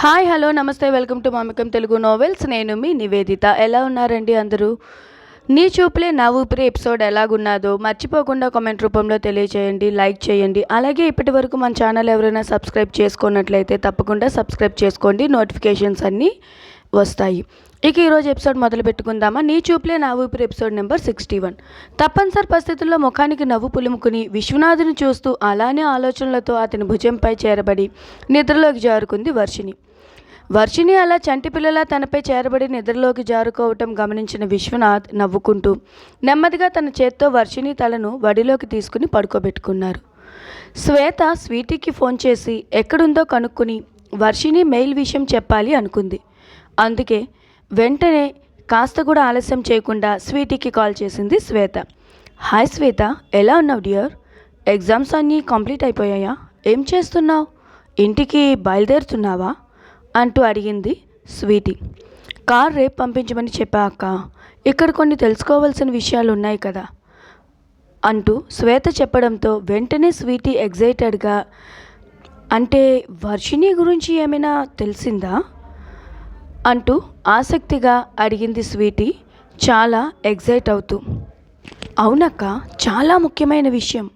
Hi hello నమస్తే welcome to మమకం Telugu novels నేను మీ నివేదిత. ఎలా ఉన్నారండి అందరూ? నీ చూపులే నా ఊపిరి ఎపిసోడ్ ఎలాగున్నదో మర్చిపోకుండా కామెంట్ రూపంలో తెలియచేయండి లైక్ చేయండి. అలాగే ఇప్పటి వరకు మన ఛానల్ ఎవరైనా సబ్స్క్రైబ్ చేసుకున్నట్లయితే తప్పకుండా సబ్స్క్రైబ్ చేసుకోండి. నోటిఫికేషన్స్ అన్నీ వస్తాయి. ఇక ఈరోజు ఎపిసోడ్ మొదలు పెట్టుకుందామా? నీ చూపులే నా ఊపిరి ఎపిసోడ్ నెంబర్ సిక్స్టీ వన్ తప్పనిసరి పరిస్థితుల్లో ముఖానికి నవ్వు పులుముకుని విశ్వనాథుని చూస్తూ అలానే ఆలోచనలతో అతని భుజంపై చేరబడి నిద్రలోకి జారుకుంది వర్షిని వర్షిని అలా చంటి పిల్లల తనపై చేరబడి నిద్రలోకి జారుకోవటం గమనించిన విశ్వనాథ్ నవ్వుకుంటూ నెమ్మదిగా తన చేత్తో వర్షిని తలను వడిలోకి తీసుకుని పడుకోబెట్టుకున్నారు. శ్వేత స్వీటీకి ఫోన్ చేసి ఎక్కడుందో కనుక్కుని వర్షిని మెయిల్ విషయం చెప్పాలి అనుకుంది. అందుకే వెంటనే కాస్త కూడా ఆలస్యం చేయకుండా స్వీటీకి కాల్ చేసింది శ్వేత. హాయ్ శ్వేత ఎలా ఉన్నావు డియర్? ఎగ్జామ్స్ అన్నీ కంప్లీట్ అయిపోయాయా? ఏం చేస్తున్నావు? ఇంటికి బయలుదేరుతున్నావా? అంటూ అడిగింది స్వీటీ. కార్ రేపు పంపించమని చెప్పా అక్క. ఇక్కడ కొన్ని తెలుసుకోవాల్సిన విషయాలు ఉన్నాయి కదా అంటూ శ్వేత చెప్పడంతో వెంటనే స్వీటీ ఎగ్జైటెడ్గా అంటే వర్షిణి గురించి ఏమైనా తెలిసిందా? అంటూ ఆసక్తిగా అడిగింది స్వీటీ చాలా ఎగ్జైట్ అవుతూ. అవునక్క చాలా ముఖ్యమైన విషయం.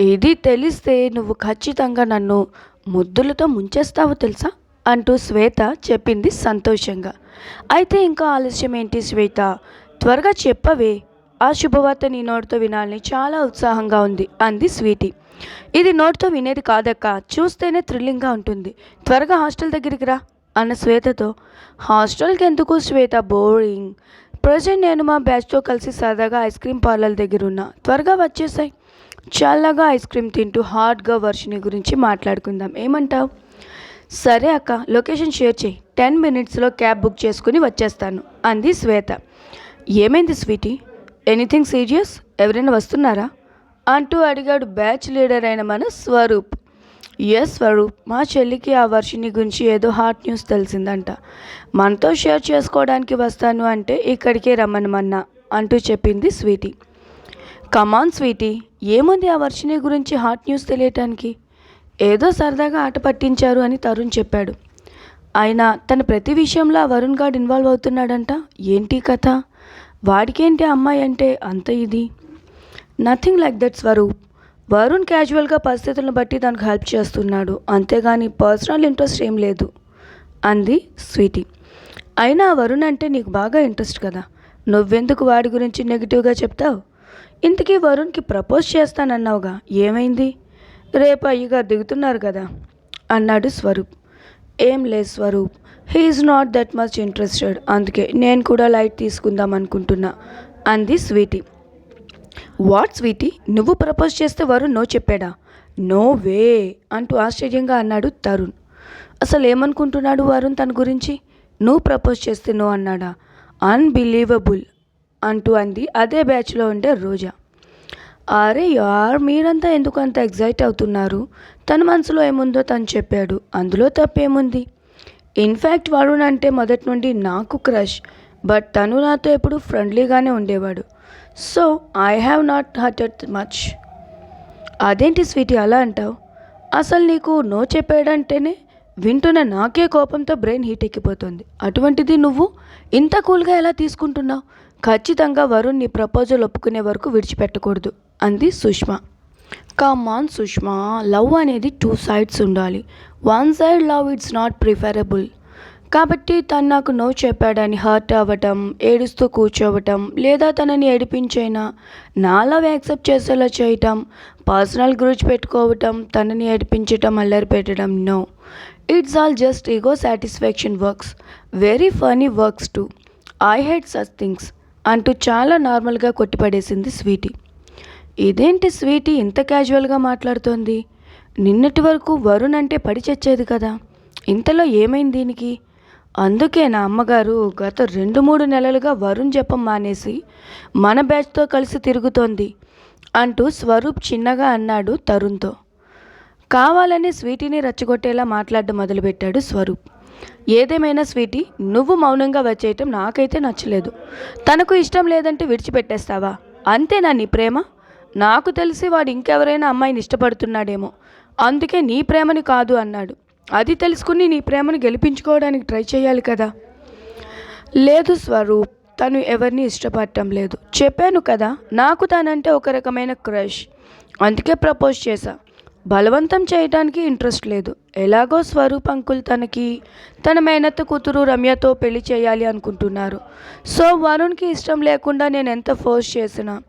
ఏది తెలిస్తే నువ్వు ఖచ్చితంగా నన్ను ముద్దులతో ముంచేస్తావు తెలుసా? అంటూ శ్వేత చెప్పింది సంతోషంగా. అయితే ఇంకా ఆలస్యం ఏంటి శ్వేత? త్వరగా చెప్పవే. ఆ శుభవార్త నీ నోటితో వినాలని చాలా ఉత్సాహంగా ఉంది అంది స్వీటీ. ఇది నోటితో వినేది కాదక్క చూస్తేనే థ్రిల్లింగ్గా ఉంటుంది. త్వరగా హాస్టల్ దగ్గరికి రా అన్న శ్వేతతో. హాస్టల్కి ఎందుకు శ్వేత? బోరింగ్. ప్రజెంట్ నేను మా బ్యాచ్తో కలిసి సరదాగా ఐస్ క్రీమ్ పార్లర్ దగ్గర ఉన్నా. త్వరగా వచ్చేసాయి. చల్లగా ఐస్ క్రీమ్ తింటూ హాట్గా వర్షిని గురించి మాట్లాడుకుందాం. ఏమంటావు? సరే అక్క లొకేషన్ షేర్ చేయి. టెన్ మినిట్స్లో క్యాబ్ బుక్ చేసుకుని వచ్చేస్తాను అంది శ్వేత. ఏమైంది స్వీటీ? Anything serious? ఎవరైనా వస్తున్నారా? అంటూ అడిగాడు బ్యాచ్ లీడర్ అయిన మన స్వరూప్. ఎస్ స్వరూప్ మా చెల్లికి ఆ వర్షిని గురించి ఏదో హాట్ న్యూస్ తెలిసిందంట. మనతో షేర్ చేసుకోవడానికి వస్తాను అంటే ఇక్కడికే రమ్మనమన్నా అంటూ చెప్పింది స్వీటీ. కమాన్ స్వీటీ ఏముంది ఆ వర్షిని గురించి హాట్ న్యూస్ తెలియటానికి? ఏదో సరదాగా ఆట పట్టించారు అని తరుణ్ చెప్పాడు. ఆయన తన ప్రతి విషయంలో వరుణ్ గార్డ్ ఇన్వాల్వ్ అవుతున్నాడంట? ఏంటి కథ? వాడికేంటి అమ్మాయి అంటే అంత ఇది? Nothing like that Swaroop. Varun క్యాజువల్గా పరిస్థితులను బట్టి తనకు హెల్ప్ చేస్తున్నాడు. అంతేగాని పర్సనల్ ఇంట్రెస్ట్ ఏం లేదు. అంది స్వీటీ. అయినా వరుణ్ అంటే నీకు బాగా ఇంట్రెస్ట్ కదా? నువ్వెందుకు వాడి గురించి నెగిటివ్గా చెప్తావు? ఇంతకీ వరుణ్కి ప్రపోజ్ చేస్తానన్నావుగా. ఏమైంది? రేపు అయ్యగారు దిగుతున్నారు కదా అన్నాడు స్వరూప్. ఏం లేదు Swaroop. He is not that much interested అందుకే నేను కూడా లైట్ తీసుకుందాం అనుకుంటున్నా అంది స్వీటీ. వాట్ స్వీటీ? నువ్వు ప్రపోజ్ చేస్తే వరుణ్ నో చెప్పాడా? నో వే అంటూ ఆశ్చర్యంగా అన్నాడు తరుణ్. అసలు ఏమనుకుంటున్నాడు వరుణ్ తన గురించి? నువ్వు ప్రపోజ్ చేస్తే నో అన్నాడా? అన్బిలీవబుల్ అంటూ అంది. అదే బ్యాచ్లో ఉండే రోజా. అరే యార్ మీరంతా ఎందుకు అంత ఎగ్జైట్ అవుతున్నారు? తన మనసులో ఏముందో తను చెప్పాడు. అందులో తప్పేముంది? ఇన్ఫ్యాక్ట్ వరుణ్ అంటే మొదటి నుండి నాకు క్రష్ బట్ తను నాతో ఎప్పుడు ఫ్రెండ్లీగానే ఉండేవాడు. So I have not hurted much. అదేంటి స్వీటీ అలా అంటావు? అసలు నీకు నో చెప్పాడంటేనే వింటున్న నాకే కోపంతో బ్రెయిన్ హీట్ ఎక్కిపోతుంది. అటువంటిది నువ్వు ఇంత కూల్గా ఎలా తీసుకుంటున్నావు? ఖచ్చితంగా వరుణ్ నీ ప్రపోజల్ ఒప్పుకునే వరకు విడిచిపెట్టకూడదు. అంది Sushma. Come on Sushma love అనేది టూ సైడ్స్ ఉండాలి. One side love it's not preferable. కాబట్టి తను నాకు నో చెప్పాడని హర్ట్ అవ్వటం ఏడుస్తూ కూర్చోవటం లేదా తనని ఏడిపించైనా నా లవ్ యాక్సెప్ట్ చేసేలా చేయటం పర్సనల్ గురించి పెట్టుకోవటం తనని ఏడిపించటం అల్లరి పెట్టడం no. It's all just ego satisfaction works. Very funny works too. I had such things అంటూ చాలా నార్మల్గా కొట్టిపడేసింది స్వీటీ. ఇదేంటి స్వీటీ ఇంత క్యాజువల్గా మాట్లాడుతోంది? నిన్నటి వరకు వరుణ్ అంటే పడి చచ్చేది కదా. ఇంతలో ఏమైంది దీనికి? అందుకే నా అమ్మగారు గత రెండు మూడు నెలలుగా వరుణ్ జపం మానేసి మన బ్యాచ్తో కలిసి తిరుగుతోంది అంటూ స్వరూప్ చిన్నగా అన్నాడు తరుణ్తో. కావాలని స్వీటీని రెచ్చగొట్టేలా మాట్లాడడం మొదలుపెట్టాడు స్వరూప్. ఏదేమైనా స్వీటీ నువ్వు మౌనంగా వచ్చేయటం నాకైతే నచ్చలేదు. తనకు ఇష్టం లేదంటే విడిచిపెట్టేస్తావా? అంతేనా నీ ప్రేమ? నాకు తెలిసి వాడు ఇంకెవరైనా అమ్మాయిని ఇష్టపడుతున్నాడేమో. అందుకే నీ ప్రేమని కాదు అన్నాడు. అది తెలుసుకుని నీ ప్రేమను గెలిపించుకోవడానికి ట్రై చేయాలి కదా. లేదు స్వరూప్ తను ఎవరిని ఇష్టపడటం లేదు. చెప్పాను కదా నాకు తనంటే ఒక రకమైన క్రష్. అందుకే ప్రపోజ్ చేశా. బలవంతం చేయడానికి ఇంట్రెస్ట్ లేదు. ఎలాగో స్వరూప్ అంకుల్ తనకి తన మేనత్త కూతురు రమ్యతో పెళ్ళి చేయాలి అనుకుంటున్నారు. సో వరుణ్కి ఇష్టం లేకుండా నేను ఎంత ఫోర్స్ చేసినా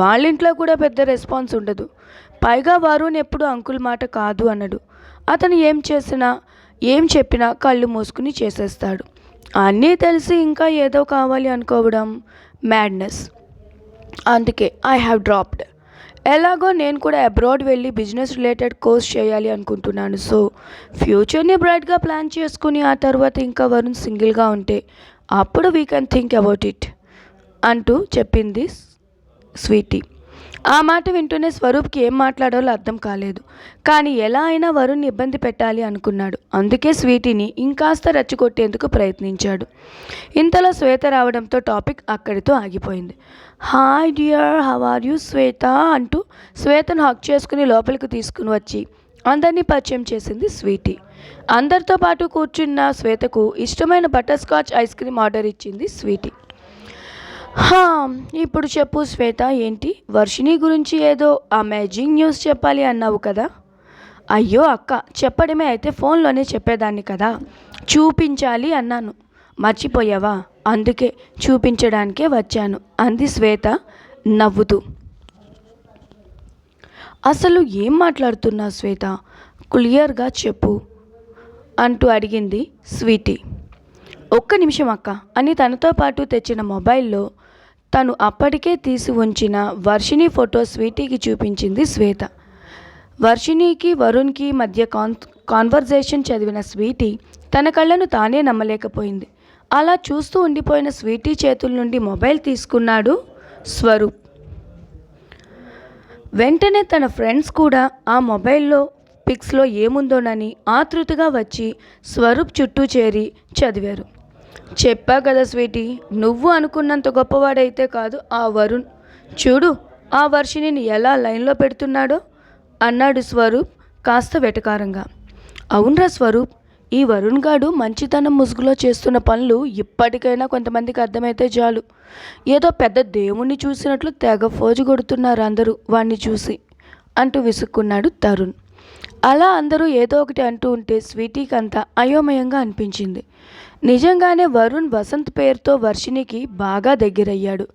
వాళ్ళ ఇంట్లో కూడా పెద్ద రెస్పాన్స్ ఉండదు. పైగా వరుణ్ ఎప్పుడు అంకుల్ మాట కాదు అనడు. అతను ఏం చేసినా ఏం చెప్పినా కళ్ళు మూసుకుని చేసేస్తాడు. అన్నీ తెలిసి ఇంకా ఏదో కావాలి అనుకోవడం మ్యాడ్నెస్ అందుకే ఐ హ్యావ్ డ్రాప్డ్ ఎలాగో నేను కూడా అబ్రాడ్ వెళ్ళి బిజినెస్ రిలేటెడ్ కోర్స్ చేయాలి అనుకుంటున్నాను. సో ఫ్యూచర్ని బ్రైట్గా ప్లాన్ చేసుకుని ఆ తర్వాత ఇంకా వరుణ్ సింగిల్గా ఉంటే అప్పుడు we can think about it అంటూ చెప్పింది స్వీటీ. ఆ మాట వింటూనే స్వరూప్కి ఏం మాట్లాడాలో అర్థం కాలేదు. కానీ ఎలా అయినా వరుణ్ని ఇబ్బంది పెట్టాలి అనుకున్నాడు. అందుకే స్వీటీని ఇంకాస్త రచ్చగొట్టేందుకు ప్రయత్నించాడు. ఇంతలో శ్వేత రావడంతో టాపిక్ అక్కడితో ఆగిపోయింది. Hi dear how are you Shweta? అంటూ శ్వేతను హక్ చేసుకుని లోపలికి తీసుకుని వచ్చి అందరినీ పరిచయం చేసింది స్వీటీ. అందరితో పాటు కూర్చున్న శ్వేతకు ఇష్టమైన butter scotch ice cream order ఇచ్చింది స్వీటీ. హా, ఇప్పుడు చెప్పు శ్వేత ఏంటి? వర్షిణి గురించి ఏదో అమేజింగ్ న్యూస్ చెప్పాలి అన్నావు కదా? అయ్యో అక్క చెప్పడమే అయితే ఫోన్లోనే చెప్పేదాన్ని కదా? చూపించాలి అన్నాను. మర్చిపోయావా? అందుకే చూపించడానికే వచ్చాను అంది శ్వేత నవ్వుతూ. అసలు ఏం మాట్లాడుతున్నా శ్వేత? క్లియర్గా చెప్పు అంటూ అడిగింది స్వీటీ. ఒక్క నిమిషం అక్క అని తనతో పాటు తెచ్చిన మొబైల్లో తను అప్పటికే తీసి ఉంచిన వర్షిణి ఫోటో స్వీటీకి చూపించింది శ్వేత. వర్షిణికి వరుణ్కి మధ్య కాన్ కాన్వర్జేషన్ చదివిన స్వీటీ తన కళ్ళను తానే నమ్మలేకపోయింది. అలా చూస్తూ ఉండిపోయిన స్వీటీ చేతుల నుండి మొబైల్ తీసుకున్నాడు స్వరూప్. వెంటనే తన ఫ్రెండ్స్ కూడా ఆ మొబైల్లో పిక్స్లో ఏముందోనని ఆతృతగా వచ్చి స్వరూప్ చుట్టూ చేరి చదివారు. చెప్పా కదా స్వీటీ నువ్వు అనుకున్నంత గొప్పవాడైతే కాదు ఆ వరుణ్. చూడు ఆ వర్షిణిని ఎలా లైన్లో పెడుతున్నాడో? అన్నాడు స్వరూప్ కాస్త వెటకారంగా. అవునరా స్వరూప్ ఈ వరుణ్ గాడు మంచితనం ముసుగులో చేస్తున్న పనులు ఇప్పటికైనా కొంతమందికి అర్థమైతే చాలు. ఏదో పెద్ద దేవుణ్ణి చూసినట్లు తెగ ఫోజు కొడుతున్నారు అందరూ వాణ్ణి చూసి అంటూ విసుక్కున్నాడు తరుణ్. అలా అందరూ ఏదో ఒకటి అంటూ ఉంటే స్వీటీకి అంతా అయోమయంగా అనిపించింది. నిజంగానే వరుణ్ వసంత్ పేరుతో వర్షినికి బాగా దగ్గరయ్యాడు.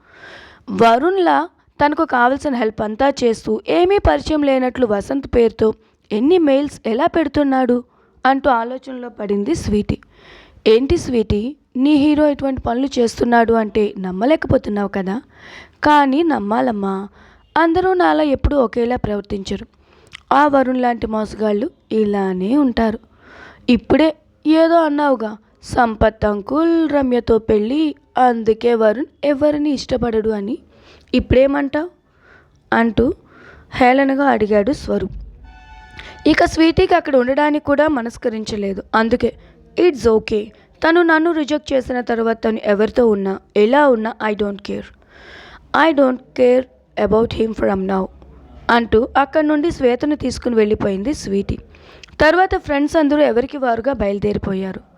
వరుణ్లా తనకు కావలసిన హెల్ప్ అంతా చేస్తూ ఏమీ పరిచయం లేనట్లు వసంత్ పేరుతో ఎన్ని మెయిల్స్ ఎలా పెడుతున్నాడు? అంటూ ఆలోచనలో పడింది స్వీటీ. ఏంటి స్వీటీ నీ హీరో ఇటువంటి పనులు చేస్తున్నాడు అంటే నమ్మలేకపోతున్నావు కదా? కానీ నమ్మాలమ్మా అందరూ నాలా ఎప్పుడూ ఒకేలా ప్రవర్తించరు. ఆ వరుణ్ లాంటి మోసగాళ్ళు ఇలానే ఉంటారు. ఇప్పుడే ఏదో అన్నావుగా సంపత్ అంకుల్ రమ్యతో పెళ్ళి అందుకే వరుణ్ ఎవరిని ఇష్టపడడు అని ఇప్పుడేమంటావు అంటూ హేళనగా అడిగాడు స్వరూప్. ఇక స్వీటీకి అక్కడ ఉండడానికి కూడా మనస్కరించలేదు. అందుకే ఇట్స్ ఓకే. తను నన్ను రిజెక్ట్ చేసిన తర్వాత తను ఎవరితో ఉన్నా ఎలా ఉన్నా I don't care. I don't care about him from now అంటూ అక్కడి నుండి శ్వేతను తీసుకుని వెళ్ళిపోయింది స్వీటీ. తర్వాత ఫ్రెండ్స్ అందరూ ఎవరికి వారుగా బయలుదేరిపోయారు.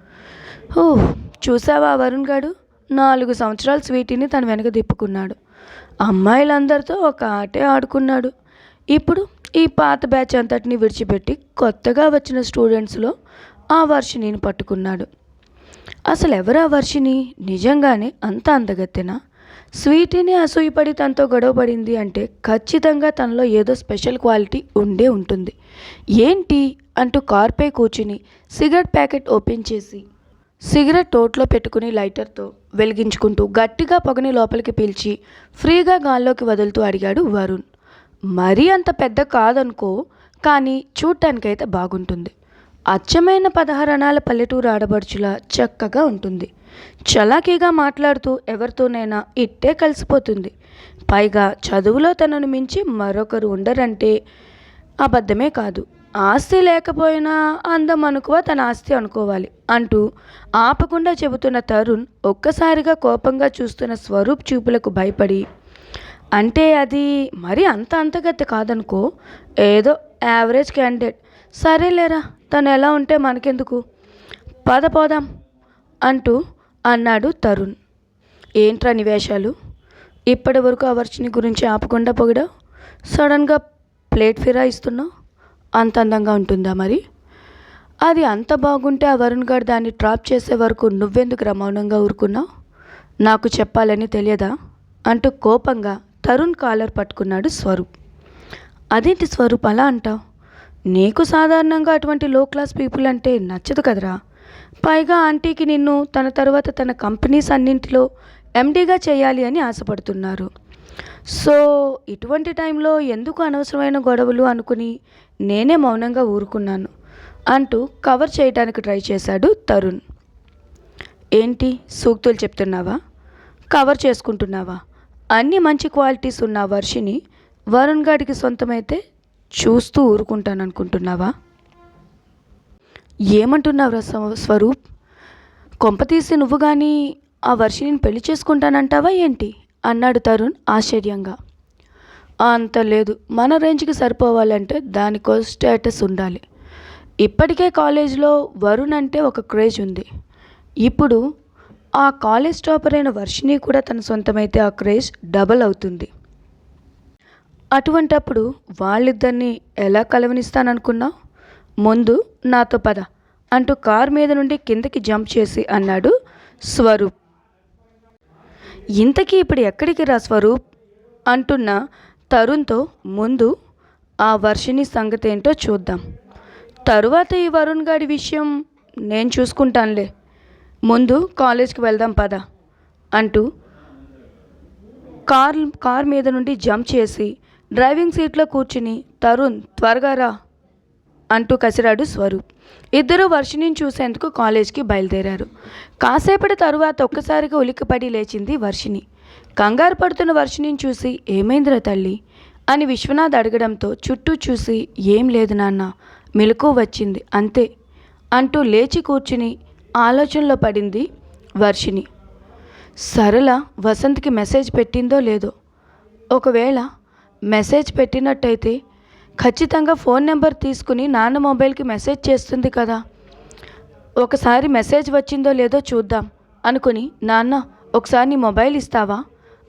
ఓహ్ చూసావా వరుణ్ గాడు? నాలుగు సంవత్సరాలు స్వీటీని తన వెనక తిప్పుకున్నాడు. అమ్మాయిలందరితో ఒక ఆటే ఆడుకున్నాడు. ఇప్పుడు ఈ పాత బ్యాచ్ అంతటిని విడిచిపెట్టి కొత్తగా వచ్చిన స్టూడెంట్స్లో ఆ వర్షిణిని పట్టుకున్నాడు. అసలు ఎవరా వర్షిణి? నిజంగానే అంత అందగత్తెనా? స్వీటీని అసూయపడి తనతో గొడవపడింది అంటే ఖచ్చితంగా తనలో ఏదో స్పెషల్ క్వాలిటీ ఉండే ఉంటుంది. ఏంటి? అంటూ కార్పై కూర్చుని సిగరెట్ ప్యాకెట్ ఓపెన్ చేసి సిగరెట్ తోట్లో పెట్టుకుని లైటర్తో వెలిగించుకుంటూ గట్టిగా పొగని లోపలికి పీల్చి ఫ్రీగా గాల్లోకి వదులుతూ అడిగాడు వరుణ్. మరీ అంత పెద్ద కాదనుకో కానీ చూడటానికైతే బాగుంటుంది. అచ్చమైన పదహారణాల పల్లెటూరు ఆడబడుచులా చక్కగా ఉంటుంది. చలాకీగా మాట్లాడుతూ ఎవరితోనైనా ఇట్టే కలిసిపోతుంది. పైగా చదువులో తనను మించి మరొకరు ఉండరంటే అబద్ధమే కాదు. ఆస్తి లేకపోయినా అందం అనుకువ తన ఆస్తి అనుకోవాలి అంటూ ఆపకుండా చెబుతున్న తరుణ్ ఒక్కసారిగా కోపంగా చూస్తున్న స్వరూప్ చూపులకు భయపడి అంటే అది మరి అంత అంతగతి కాదనుకో ఏదో యావరేజ్ క్యాండిడేట్. సరేలేరా తను ఎలా ఉంటే మనకెందుకు? పద పోదాం అంటూ అన్నాడు తరుణ్. ఏంట్రా నివేశాలు? ఇప్పటి వరకు ఆ వర్షిని గురించి ఆపకుండా పొగిడావు? సడన్గా ప్లేట్ ఫిరాయిస్తున్నావు? అంత అందంగా ఉంటుందా మరి? అది అంత బాగుంటే ఆ వరుణ్ గారు దాన్ని డ్రాప్ చేసే వరకు నువ్వెందుకు రమౌనంగా ఊరుకున్నావు? నాకు చెప్పాలని తెలియదా? అంటూ కోపంగా తరుణ్ కాలర్ పట్టుకున్నాడు స్వరూప్. అదేంటి స్వరూప్ అలా అంటావు? నీకు సాధారణంగా అటువంటి లో క్లాస్ పీపుల్ అంటే నచ్చదు కదరా. పైగా ఆంటీకి నిన్ను తన తర్వాత తన కంపెనీస్ అన్నింటిలో ఎండీగా చేయాలి అని ఆశపడుతున్నారు. సో ఇటువంటి టైంలో ఎందుకు అనవసరమైన గొడవలు అనుకుని నేనే మౌనంగా ఊరుకున్నాను? అంటూ కవర్ చేయడానికి ట్రై చేశాడు తరుణ్. ఏంటి? సూక్తులు చెప్తున్నావా? కవర్ చేసుకుంటున్నావా? అన్ని మంచి క్వాలిటీస్ ఉన్న వర్షిని వరుణ్ గాడికి సొంతమైతే చూస్తూ ఊరుకుంటాను అనుకుంటున్నావా ఏమంటున్నావురా స్వ- స్వరూప్? కొంపతీసి నువ్వు కానీ ఆ వర్షిని పెళ్ళి చేసుకుంటానంటావా ఏంటి? అన్నాడు తరుణ్ ఆశ్చర్యంగా. అంత లేదు. మన రేంజ్కి సరిపోవాలంటే దానికో స్టేటస్ ఉండాలి. ఇప్పటికే కాలేజ్లో వరుణ్ అంటే ఒక క్రేజ్ ఉంది. ఇప్పుడు ఆ కాలేజ్ టాపర్ అయిన వర్షిని కూడా తన సొంతమైతే ఆ క్రేజ్ డబల్ అవుతుంది. అటువంటప్పుడు వాళ్ళిద్దరిని ఎలా కలవనిస్తాననుకున్నావు ముందు నాతో పద అంటూ కార్ మీద నుండి కిందకి జంప్ చేసి అన్నాడు స్వరూప్. ఇంతకీ ఇప్పుడు ఎక్కడికి రా స్వరూప్? అంటున్న తరుణ్తో ముందు ఆ వర్షిని సంగతి ఏంటో చూద్దాం. తరువాత ఈ వరుణ్ గారి విషయం నేను చూసుకుంటానులే. ముందు కాలేజ్కి వెళ్దాం పద అంటూ కార్ కార్ మీద నుండి జంప్ చేసి డ్రైవింగ్ సీట్లో కూర్చుని తరుణ్ త్వరగా రా. అంటూ కసిరాడు స్వరూప్. ఇద్దరు వర్షిని చూసేందుకు కాలేజ్కి బయలుదేరారు. కాసేపటి తరువాత ఒక్కసారిగా ఉలిక్కిపడి లేచింది వర్షిని కంగారు పడుతున్న వర్షిని చూసి ఏమైందిరా తల్లి? అని విశ్వనాథ్ అడగడంతో చుట్టూ చూసి ఏం లేదు నాన్న మెలకు వచ్చింది అంతే అంటూ లేచి కూర్చుని ఆలోచనలో పడింది వర్షిని సరళ వసంత్కి మెసేజ్ పెట్టిందో లేదో? ఒకవేళ మెసేజ్ పెట్టినట్టయితే ఖచ్చితంగా ఫోన్ నెంబర్ తీసుకుని నాన్న మొబైల్కి మెసేజ్ చేస్తుంది కదా. ఒకసారి మెసేజ్ వచ్చిందో లేదో చూద్దాం అనుకుని నాన్న ఒకసారి నీ మొబైల్ ఇస్తావా?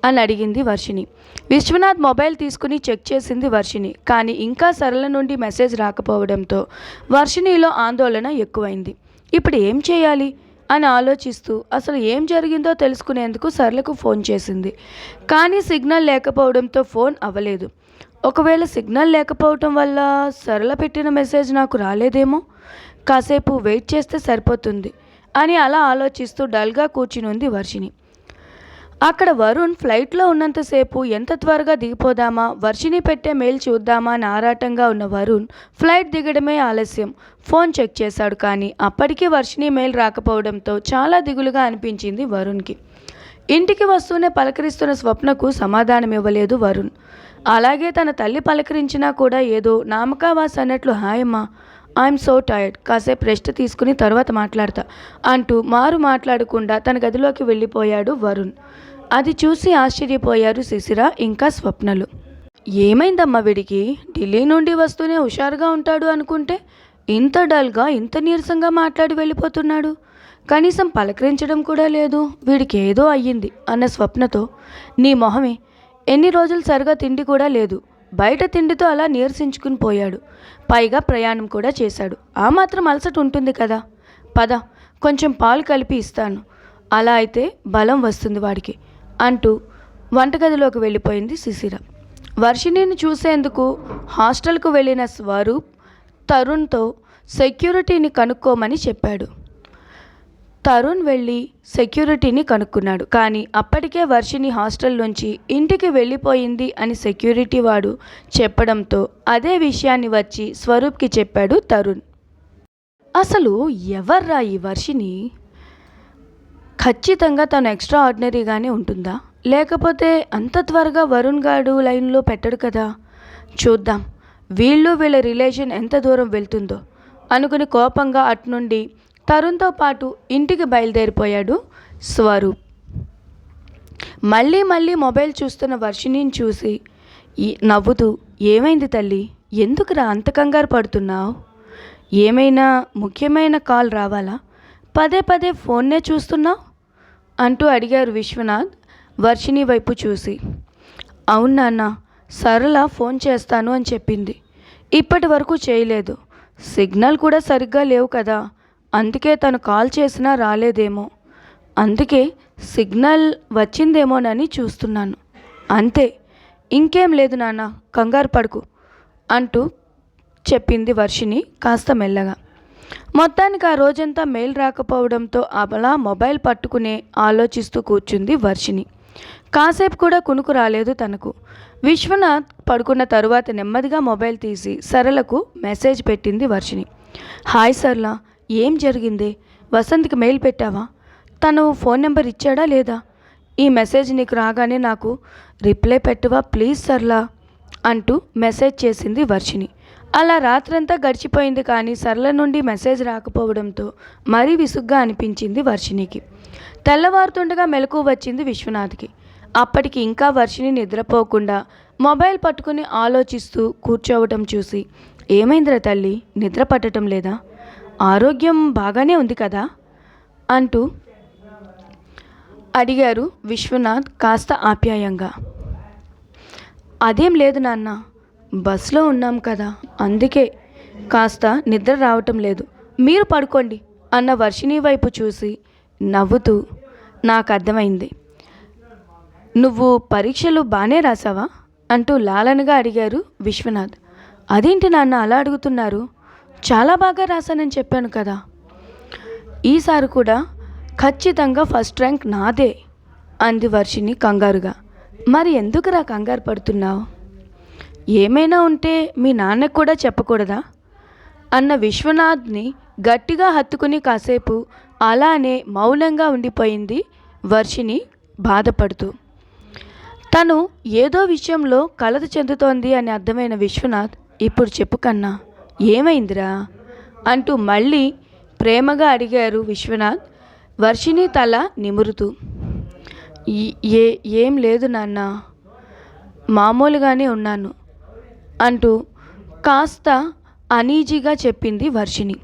అని అడిగింది వర్షిని విశ్వనాథ్ మొబైల్ తీసుకుని చెక్ చేసింది వర్షిని కానీ ఇంకా సరళ నుండి మెసేజ్ రాకపోవడంతో వర్షినిలో ఆందోళన ఎక్కువైంది. ఇప్పుడు ఏం చేయాలి? అని ఆలోచిస్తూ అసలు ఏం జరిగిందో తెలుసుకునేందుకు సరళకు ఫోన్ చేసింది. కానీ సిగ్నల్ లేకపోవడంతో ఫోన్ అవ్వలేదు. ఒకవేళ సిగ్నల్ లేకపోవటం వల్ల సరళ పెట్టిన మెసేజ్ నాకు రాలేదేమో? కాసేపు వెయిట్ చేస్తే సరిపోతుంది అని అలా ఆలోచిస్తూ డల్గా కూర్చుని ఉంది వర్షిని అక్కడ వరుణ్ ఫ్లైట్లో ఉన్నంతసేపు ఎంత త్వరగా దిగిపోదామా వర్షిని పెట్టే మెయిల్ చూద్దామా అని ఆరాటంగా ఉన్న వరుణ్ ఫ్లైట్ దిగడమే ఆలస్యం. ఫోన్ చెక్ చేశాడు కానీ అప్పటికీ వర్షిని మెయిల్ రాకపోవడంతో చాలా దిగులుగా అనిపించింది వరుణ్కి. ఇంటికి వస్తూనే పలకరిస్తున్న స్వప్నకు సమాధానం ఇవ్వలేదు వరుణ్. అలాగే తన తల్లి పలకరించినా కూడా ఏదో నామకావాస్ అన్నట్లు హాయమ్మా ఐఎమ్ సో టైర్డ్ కాసేపు రెస్ట్ తీసుకుని తర్వాత మాట్లాడతా అంటూ మారు మాట్లాడకుండా తన గదిలోకి వెళ్ళిపోయాడు వరుణ్. అది చూసి ఆశ్చర్యపోయారు శిశిర ఇంకా స్వప్నలు. ఏమైందమ్మా వీడికి? ఢిల్లీ నుండి వస్తూనే హుషారుగా ఉంటాడు అనుకుంటే ఇంత డల్గా ఇంత నీరసంగా మాట్లాడి వెళ్ళిపోతున్నాడు. కనీసం పలకరించడం కూడా లేదు. వీడికి ఏదో అయ్యింది అన్న స్వప్నతో నీ మొహమే ఎన్ని రోజులు సరిగా తిండి కూడా లేదు. బయట తిండితో అలా నీరసించుకుని పోయాడు. పైగా ప్రయాణం కూడా చేశాడు. ఆ మాత్రం అలసట ఉంటుంది కదా. పద కొంచెం పాలు కలిపి ఇస్తాను. అలా అయితే బలం వస్తుంది వాడికి అంటూ వంటగదిలోకి వెళ్ళిపోయింది శిశిర. వర్షిణిని చూసేందుకు హాస్టల్కు వెళ్ళిన స్వరూప్ తరుణ్తో సెక్యూరిటీని కనుక్కోమని చెప్పాడు. తరుణ్ వెళ్ళి సెక్యూరిటీని కనుక్కున్నాడు. కానీ అప్పటికే వర్షిని హాస్టల్ నుంచి ఇంటికి వెళ్ళిపోయింది అని సెక్యూరిటీ వాడు చెప్పడంతో అదే విషయాన్ని వచ్చి స్వరూప్కి చెప్పాడు తరుణ్. అసలు ఎవర్రా ఈ వర్షిని ఖచ్చితంగా తను ఎక్స్ట్రా ఆర్డినరీగానే ఉంటుందా? లేకపోతే అంత త్వరగా వరుణ్ గాడు లైన్లో పెట్టడు కదా? చూద్దాం. వీళ్ళు వీళ్ళ రిలేషన్ ఎంత దూరం వెళ్తుందో అనుకుని కోపంగా అటు నుండి తరుణ్తో పాటు ఇంటికి బయలుదేరిపోయాడు స్వరూప్. మళ్ళీ మళ్ళీ మొబైల్ చూస్తున్న వర్షిణిని చూసి నవ్వుతూ ఏమైంది తల్లి? ఎందుకురా అంత కంగారు పడుతున్నావు? ఏమైనా ముఖ్యమైన కాల్ రావాలా? పదే పదే ఫోన్నే చూస్తున్నావు? అంటూ అడిగారు విశ్వనాథ్ వర్షిణి వైపు చూసి. అవును నాన్న సరళ ఫోన్ చేస్తాను అని చెప్పింది. ఇప్పటి వరకు చేయలేదు. సిగ్నల్ కూడా సరిగ్గా లేవు కదా. అందుకే తను కాల్ చేసినా రాలేదేమో. అందుకే సిగ్నల్ వచ్చిందేమోనని చూస్తున్నాను. అంతే. ఇంకేం లేదు నాన్న కంగారు పడుకు అంటూ చెప్పింది వర్షిని కాస్త మెల్లగా. మొత్తానికి ఆ రోజంతా మెయిల్ రాకపోవడంతో అలా మొబైల్ పట్టుకునే ఆలోచిస్తూ కూర్చుంది వర్షిని కాసేపు కూడా కునుకు రాలేదు తనకు. విశ్వనాథ్ పడుకున్న తరువాత నెమ్మదిగా మొబైల్ తీసి సరళకు మెసేజ్ పెట్టింది వర్షిని హాయ్ సర్లా ఏం జరిగింది? వసంత్కి మెయిల్ పెట్టావా? తను ఫోన్ నెంబర్ ఇచ్చాడా లేదా? ఈ మెసేజ్ నీకు రాగానే నాకు రిప్లై పెట్టవా ప్లీజ్ సర్లా అంటూ మెసేజ్ చేసింది వర్షిని అలా రాత్రంతా గడిచిపోయింది కానీ సర్ల నుండి మెసేజ్ రాకపోవడంతో మరీ విసుగ్గా అనిపించింది వర్షినికి తెల్లవారుతుండగా మెలకు వచ్చింది విశ్వనాథ్కి. అప్పటికి ఇంకా వర్షిని నిద్రపోకుండా మొబైల్ పట్టుకుని ఆలోచిస్తూ కూర్చోవటం చూసి ఏమైందిరా తల్లి? నిద్ర పట్టడం లేదా? ఆరోగ్యం బాగానే ఉంది కదా? అంటూ అడిగారు విశ్వనాథ్ కాస్త ఆప్యాయంగా. అదేం లేదు నాన్న బస్సులో ఉన్నాం కదా అందుకే కాస్త నిద్ర రావటం లేదు. మీరు పడుకోండి అన్న వర్షిణి వైపు చూసి నవ్వుతూ నాకు అర్థమైంది. నువ్వు పరీక్షలు బాగానే రాసావా? అంటూ లాలనగా అడిగారు విశ్వనాథ్. అదేంటి నాన్న అలా అడుగుతున్నారు? చాలా బాగా రాశానని చెప్పాను కదా. ఈసారి కూడా ఖచ్చితంగా ఫస్ట్ ర్యాంక్ నాదే అంది వర్షిని కంగారుగా. మరి ఎందుకురా కంగారు పడుతున్నావు? ఏమైనా ఉంటే మీ నాన్నకు కూడా చెప్పకూడదా? అన్న విశ్వనాథ్ని గట్టిగా హత్తుకుని కాసేపు అలానే మౌనంగా ఉండిపోయింది వర్షిని బాధపడుతూ. తను ఏదో విషయంలో కలత చెందుతోంది అని అర్థమైన విశ్వనాథ్ ఇప్పుడు చెప్పు కన్నా. ఏమైందిరా? అంటూ మళ్ళీ ప్రేమగా అడిగారు విశ్వనాథ్. వర్షిణి తల నిమురుతూ ఏ ఏం లేదు నాన్న మామూలుగానే ఉన్నాను అంటూ కాస్త అనీజీగా చెప్పింది వర్షిణి.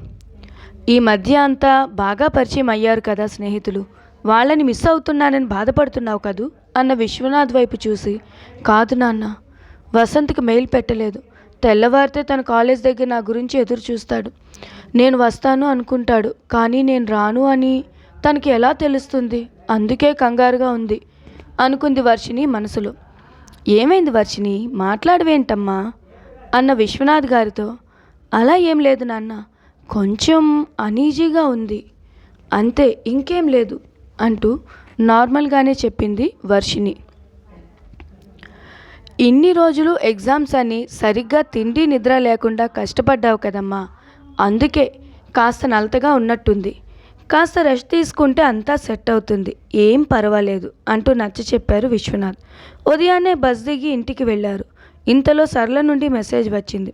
ఈ మధ్య అంతా బాగా పరిచయం అయ్యారు కదా స్నేహితులు వాళ్ళని మిస్ అవుతున్నానని బాధపడుతున్నావు కదూ? అన్న విశ్వనాథ్ వైపు చూసి కాదు నాన్న వసంత్కి మెయిల్ పెట్టలేదు. తెల్లవారితే తన కాలేజ్ దగ్గర నా గురించి ఎదురు చూస్తాడు. నేను వస్తాను అనుకుంటాడు కానీ నేను రాను అని తనకి ఎలా తెలుస్తుంది? అందుకే కంగారుగా ఉంది అనుకుంది వర్షిని మనసులో. ఏమైంది వర్షిని మాట్లాడవేంటమ్మా? అన్న విశ్వనాథ్ గారితో అలా ఏం లేదు నాన్న కొంచెం అనీజీగా ఉంది. అంతే ఇంకేం లేదు అంటూ నార్మల్గానే చెప్పింది వర్షిని ఇన్ని రోజులు ఎగ్జామ్స్ అని సరిగ్గా తిండి నిద్ర లేకుండా కష్టపడ్డావు కదమ్మా. అందుకే కాస్త నలతగా ఉన్నట్టుంది. కాస్త రెస్ట్ తీసుకుంటే అంతా సెట్ అవుతుంది. ఏం పర్వాలేదు అంటూ నచ్చ చెప్పారు విశ్వనాథ్. ఉదయాన్నే బస్ దిగి ఇంటికి వెళ్ళారు. ఇంతలో సరళ నుండి మెసేజ్ వచ్చింది.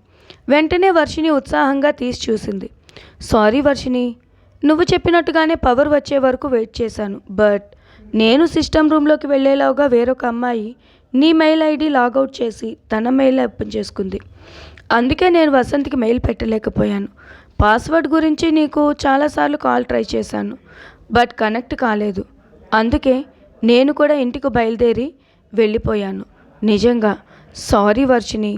వెంటనే వర్షిని ఉత్సాహంగా తీసి చూసింది. సారీ వర్షిని నువ్వు చెప్పినట్టుగానే పవర్ వచ్చే వరకు వెయిట్ చేశాను. బట్ నేను సిస్టమ్ రూమ్లోకి వెళ్ళేలాగా వేరొక అమ్మాయి నీ మెయిల్ ఐడి లాగౌట్ చేసి తన మెయిల్ ఓపెన్ చేసుకుంది. అందుకే నేను వసంత్కి మెయిల్ పెట్టలేకపోయాను. పాస్వర్డ్ గురించి నీకు చాలాసార్లు కాల్ ట్రై చేశాను బట్ కనెక్ట్ కాలేదు. అందుకే నేను కూడా ఇంటికి బయలుదేరి వెళ్ళిపోయాను. నిజంగా సారీ వర్షిని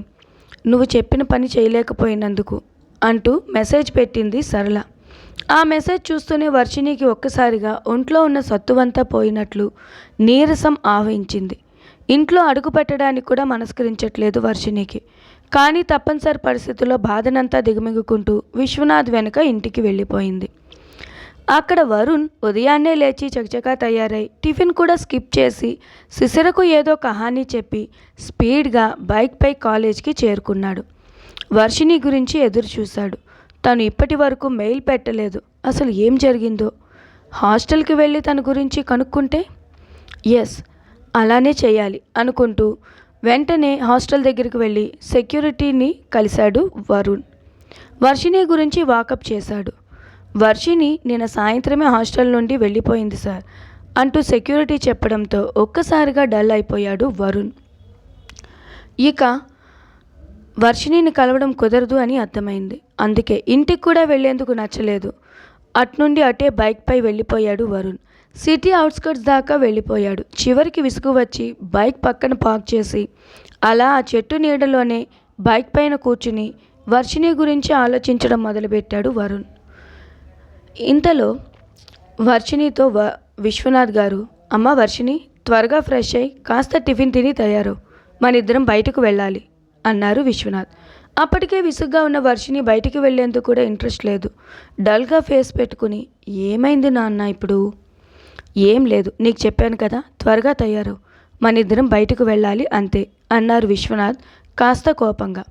నువ్వు చెప్పిన పని చేయలేకపోయినందుకు అంటూ మెసేజ్ పెట్టింది సరళ. ఆ మెసేజ్ చూస్తూనే వర్షినికి ఒక్కసారిగా ఒంట్లో ఉన్న సత్తువంతా పోయినట్లు నీరసం ఆవహించింది. ఇంట్లో అడుగు పెట్టడానికి కూడా మనస్కరించట్లేదు వర్షిణికి. కానీ తప్పనిసరి పరిస్థితుల్లో బాధనంతా దిగమిగుకుంటూ విశ్వనాథ్ వెనుక ఇంటికి వెళ్ళిపోయింది. అక్కడ వరుణ్ ఉదయాన్నే లేచి చకచకా తయారై టిఫిన్ కూడా స్కిప్ చేసి సిసిరకు ఏదో కహానీ చెప్పి స్పీడ్గా బైక్పై కాలేజ్కి చేరుకున్నాడు. వర్షిణి గురించి ఎదురు చూశాడు. తను ఇప్పటి వరకు మెయిల్ పెట్టలేదు. అసలు ఏం జరిగిందో? హాస్టల్కి వెళ్ళి తన గురించి కనుక్కుంటే? ఎస్ అలానే చేయాలి అనుకుంటూ వెంటనే హాస్టల్ దగ్గరికి వెళ్ళి సెక్యూరిటీని కలిశాడు వరుణ్. వర్షిని గురించి వాకప్ చేశాడు. వర్షిని నిన్న సాయంత్రమే హాస్టల్ నుండి వెళ్ళిపోయింది సార్ అంటూ సెక్యూరిటీ చెప్పడంతో ఒక్కసారిగా డల్ అయిపోయాడు వరుణ్. ఇక వర్షిణిని కలవడం కుదరదు అని అర్థమైంది. అందుకే ఇంటికి కూడా వెళ్ళేందుకు నచ్చలేదు. అట్నుండి అటే బైక్పై వెళ్ళిపోయాడు వరుణ్. సిటీ అవుట్స్కట్స్ దాకా వెళ్ళిపోయాడు. చివరికి విసుగు వచ్చి బైక్ పక్కన పార్క్ చేసి అలా ఆ చెట్టు నీడలోనే బైక్ పైన కూర్చుని వర్షిణి గురించి ఆలోచించడం మొదలుపెట్టాడు వరుణ్. ఇంతలో వర్షిణితో వ విశ్వనాథ్ గారు అమ్మ వర్షిణి త్వరగా ఫ్రెష్ అయ్యి కాస్త టిఫిన్ తిని తయారు మన ఇద్దరం బయటకు వెళ్ళాలి అన్నారు విశ్వనాథ్. అప్పటికే విసుగ్గా ఉన్న వర్షిని బయటికి వెళ్ళేందుకు కూడా ఇంట్రెస్ట్ లేదు. డల్గా ఫేస్ పెట్టుకుని ఏమైంది నాన్న ఇప్పుడు? ఏం లేదు. నీకు చెప్పాను కదా త్వరగా తయారు మన ఇద్దరం బయటకు వెళ్ళాలి అంతే అన్నారు విశ్వనాథ్ కాస్త కోపంగా.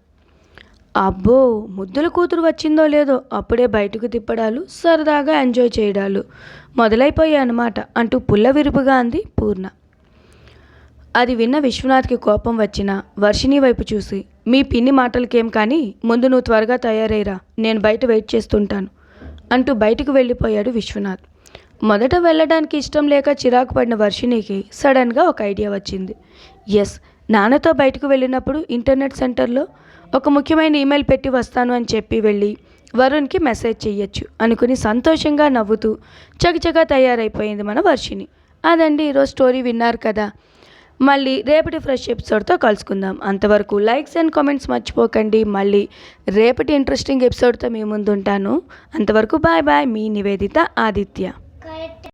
అబ్బో ముద్దుల కూతురు వచ్చిందో లేదో అప్పుడే బయటకు తిప్పడాలు సరదాగా ఎంజాయ్ చేయడాలు మొదలైపోయాయి అన్నమాట అంటూ పుల్ల విరుపుగా అంది పూర్ణ. అది విన్న విశ్వనాథ్కి కోపం వచ్చిన వర్షిణి వైపు చూసి మీ పిన్ని మాటలకేం కానీ ముందు నువ్వు త్వరగా తయారైరా నేను బయట వెయిట్ చేస్తుంటాను అంటూ బయటకు వెళ్ళిపోయాడు విశ్వనాథ్. మొదట వెళ్ళడానికి ఇష్టం లేక చిరాకు పడిన వర్షిణికి సడన్గా ఒక ఐడియా వచ్చింది. ఎస్ నాన్నతో బయటకు వెళ్ళినప్పుడు ఇంటర్నెట్ సెంటర్లో ఒక ముఖ్యమైన ఈమెయిల్ పెట్టి వస్తాను అని చెప్పి వెళ్ళి వరుణ్కి మెసేజ్ చెయ్యొచ్చు అనుకుని సంతోషంగా నవ్వుతూ చకచకా తయారైపోయింది మన వర్షిని అదండి ఈరోజు స్టోరీ విన్నారు కదా. మళ్ళీ రేపటి ఫ్రెష్ ఎపిసోడ్తో కలుసుకుందాం. అంతవరకు లైక్స్ అండ్ కామెంట్స్ మర్చిపోకండి. మళ్ళీ రేపటి ఇంట్రెస్టింగ్ ఎపిసోడ్తో మీ ముందు ఉంటాను అంతవరకు బాయ్ బాయ్. మీ నివేదిత ఆదిత్య. Correct.